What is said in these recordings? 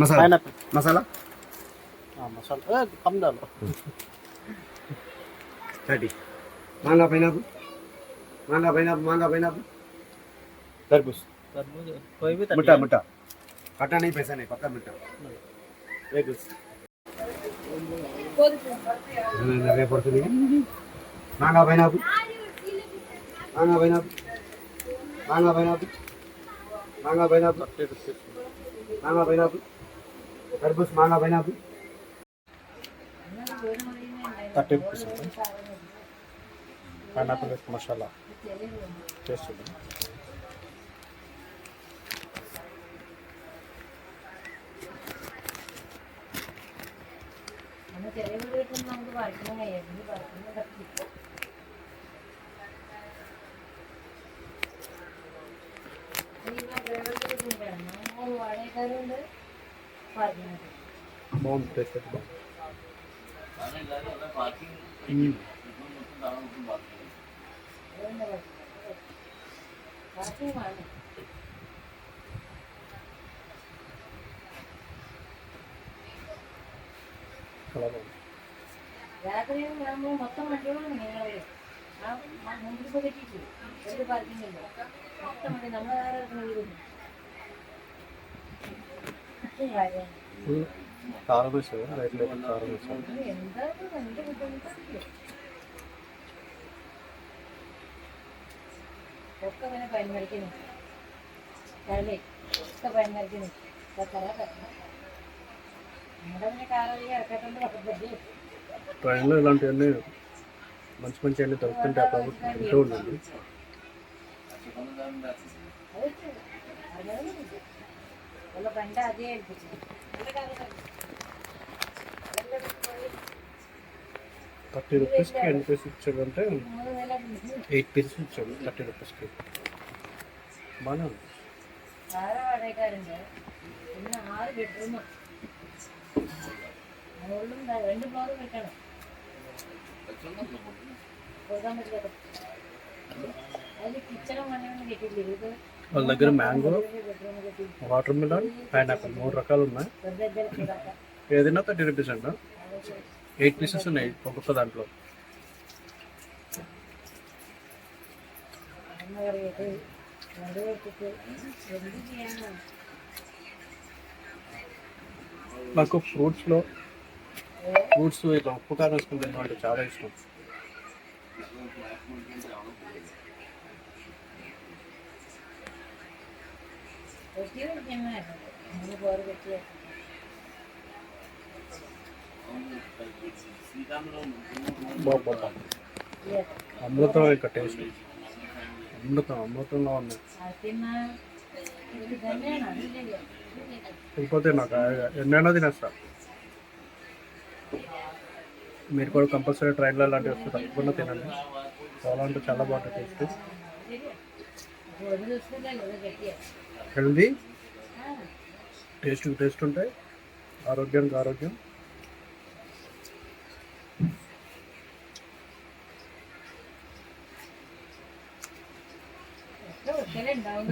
Masala pineapple masala masala come डालो thirty mango pineapple mango pineapple mango pineapple तरबूज तरबूज कोई भी मिठा मिठा खट्टा नहीं पैसा नहीं पक्का मिठा एक నలభై పడుతుంది mango pineapple mango pineapple mango pineapple manga pineapple. Mango pineapple. కర్బూజ్ mango pineapple. Thirty rupees ఉంటుంది పైనాపిల్ విత్ మసాలా. చేస్తుంది తెలుగు రేటు మనకు వర్కింగ్ అయ్యేది ആൾക്കാരുണ്ട്. പറഞ്ഞത് ബോംബ് ടെസ്റ്റ് രാത്രി നമ്മൾ മൊത്തം വണ്ടികളാണ് ഞങ്ങൾ ആ മുമ്പിൽ പോയി കെട്ടിയിട്ട് ഒരു പാർക്കിംഗ് ഉണ്ട് മൊത്തം വണ്ടി നമ്മളാരും ట్రైన్లో ఇలాంటివన్నీ మంచి మంచి అన్నీ దొరుకుతుంటే ఆ ప్రభుత్వం ఉండండి. వాళ్ళ బండి అదే ఏడిపించింది థర్టీ రూపీస్కి ఎన్ని పీస్ ఇచ్చాడంటే మూడు వేల ఎయిట్ పీసెస్ ఇచ్చాడు థర్టీ రూపీస్కి బాగానే ఉంది ആറ് വാടകക്കാരുണ്ട് പിന്നെ ആറ് వాళ్ళ దగ్గర మ్యాంగో వాటర్ మిలన్ పైనాపిల్ మూడు రకాలు ఉన్నాయి. ఏదైనా థర్టీ రూపీస్ అంట. ఎయిట్ పీసెస్ ఉన్నాయి ఒక్కొక్క దాంట్లో. నాకు ఫ్రూట్స్లో ఫ్రూట్స్ ఇలా ఉప్పు కారం వేసుకుని అంటే చాలా ఇష్టం. വെട്ടി വെക്കണമായിരുന്നു മൂന്ന് പോറ് വെട്ടി బాగుంది అమృతం ఇంకా టేస్ట్ అమృతం అమృతంలో ఉంది സത്യം ഇത് തന്നെയാണ് അതില്ലേ లేకపోతే నాకు ఆ- ఎన్నైనా తినేస్తా మీరు కూడా కంపల్సరీ ట్రైన్లో అలాంటివి వస్తే తప్పకుండా తినండి చాలా అంటే చాలా బాగుంటుంది టేస్ట్ హెల్దీ టేస్ట్కి టేస్ట్ ఉంటాయి. ఆరోగ్యానికి ఆరోగ్యం.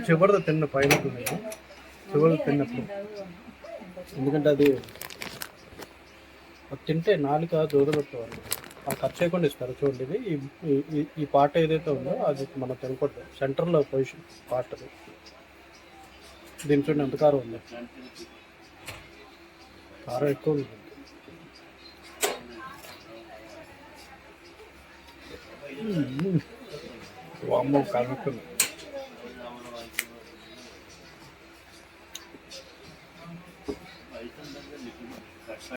చివరి తిన్న పైన చివరి తిన్నప్పుడు ఎందుకంటే అది అది తింటే నాలుక దూరపెట్టేవారు ఆ కట్ చేయకుండా ఇస్తారు. చూడండి ఇది ఈ పాట ఏదైతే ఉందో అది మనం తినకూడదు సెంటర్లో పొజిషన్ పాట అది దీని చూడండి ఎంత కారం ఉంది? కారం ఎక్కువ ఉంది. వామ్మో కారం ఎక్కువ ఉంది